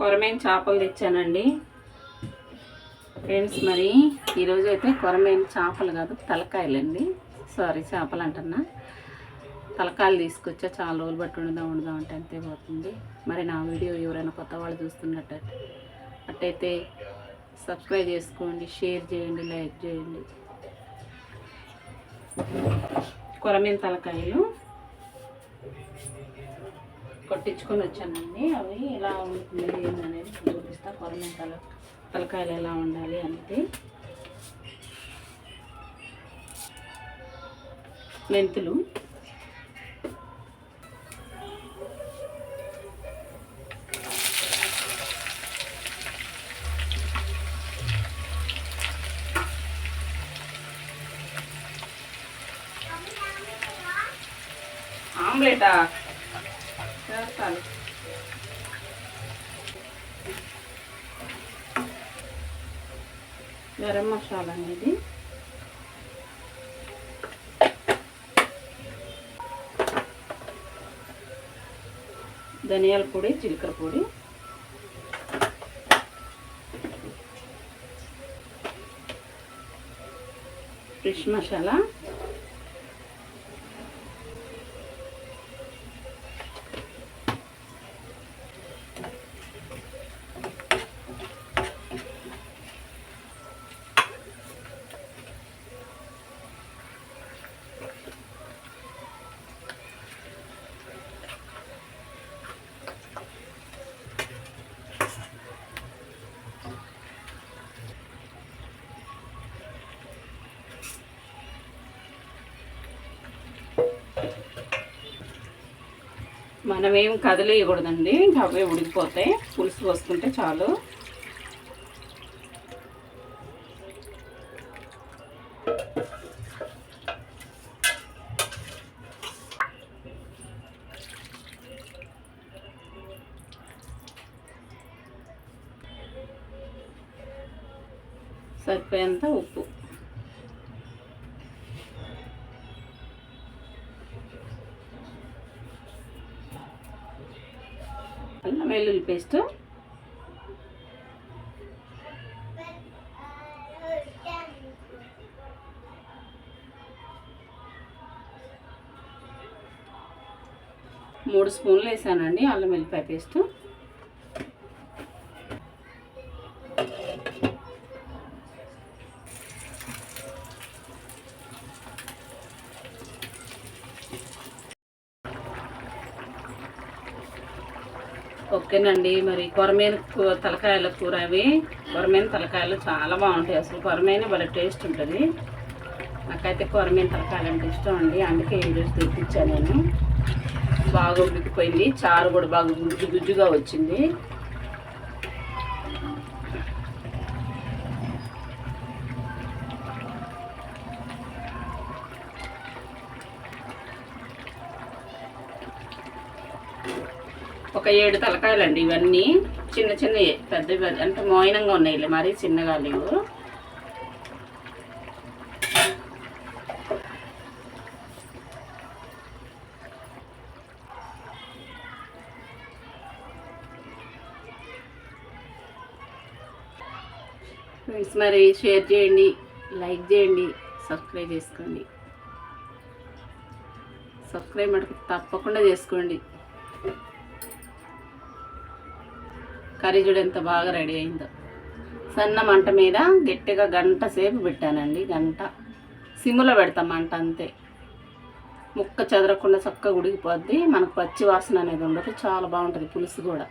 కొరమేన చేపలు తెచ్చానండి. ఫ్రెండ్స్ మరి ఈరోజు అయితే కొరమేన చేపలు కాదు తలకాయలండి. సారీ చేపలు అంటున్నా తలకాయలు తీసుకొచ్చా చాలా రోజులు బట్టి వండుదాం వండుదాం అంటే అంతే పోతుంది. మరి నా వీడియో ఎవరైనా కొత్త వాళ్ళు చూస్తున్నట్టు అట్టయితే సబ్స్క్రైబ్ చేసుకోండి షేర్ చేయండి లైక్ చేయండి. కొరమేన్ తలకాయలు. కొట్టించుకొని వచ్చానండి. అవి ఎలా ఉంటుంది అనేది చూపిస్తా. కొరమీన తలకాయలు ఎలా ఉండాలి అంటే. మెంతులు. ఆమ్లెటా? చేస్తాను. గరం మసాలా అనేది. ధనియాల పొడి జీలకర్ర పొడి. ఫిష్ మసాలా. మనం ఏం కదిలేయకూడదండి. ఇంకా అవే ఉడికిపోతాయి. పులుసు పోసుకుంటే చాలు. సరిపోయేంత ఉప్పు. వెల్లుల్లి పేస్ట్. మూడు స్పూన్లు వేసానండి అల్లం వెల్లిపాయ పేస్ట్. ఓకేనండి. మరి కొరమైన కూ- తలకాయల కూర అవి. కొరమైన తలకాయలు చాలా బాగుంటాయి అసలు. కొరమైన భలే టేస్ట్ ఉంటుంది. నాకైతే కొరమీన తలకాయలు అంటే ఇష్టం అండి. అందుకే ఏం రోజు తెప్పించాను నేను. బాగా ఉడికిపోయింది. చారు కూడా బాగా గుజ్జు గుజ్జుగా వచ్చింది. ఒక ఏడు తలకాయలండి ఇవన్నీ. చిన్న చిన్నవి పెద్దవి అంటే మోయినంగా ఉన్నాయి మరీ చిన్నగా లేవు. ఫ్రెండ్స్ మరి షేర్ చేయండి లైక్ చేయండి సబ్స్క్రైబ్ చేసుకోండి. సబ్స్క్రైబ్ మటుకు తప్పకుండా చేసుకోండి. కర్రీ చూడు ఎంత బాగా రెడీ అయిందో. సన్న మంట మీద గట్టిగా గంట సేపు పెట్టానండి గంట. సిమ్లో పెడతాం మంట అంతే. ముక్క చెదరకుండా చక్కగా ఉడికిపోద్ది మనకు పచ్చి వాసన అనేది ఉండదు చాలా బాగుంటుంది పులుసు కూడా.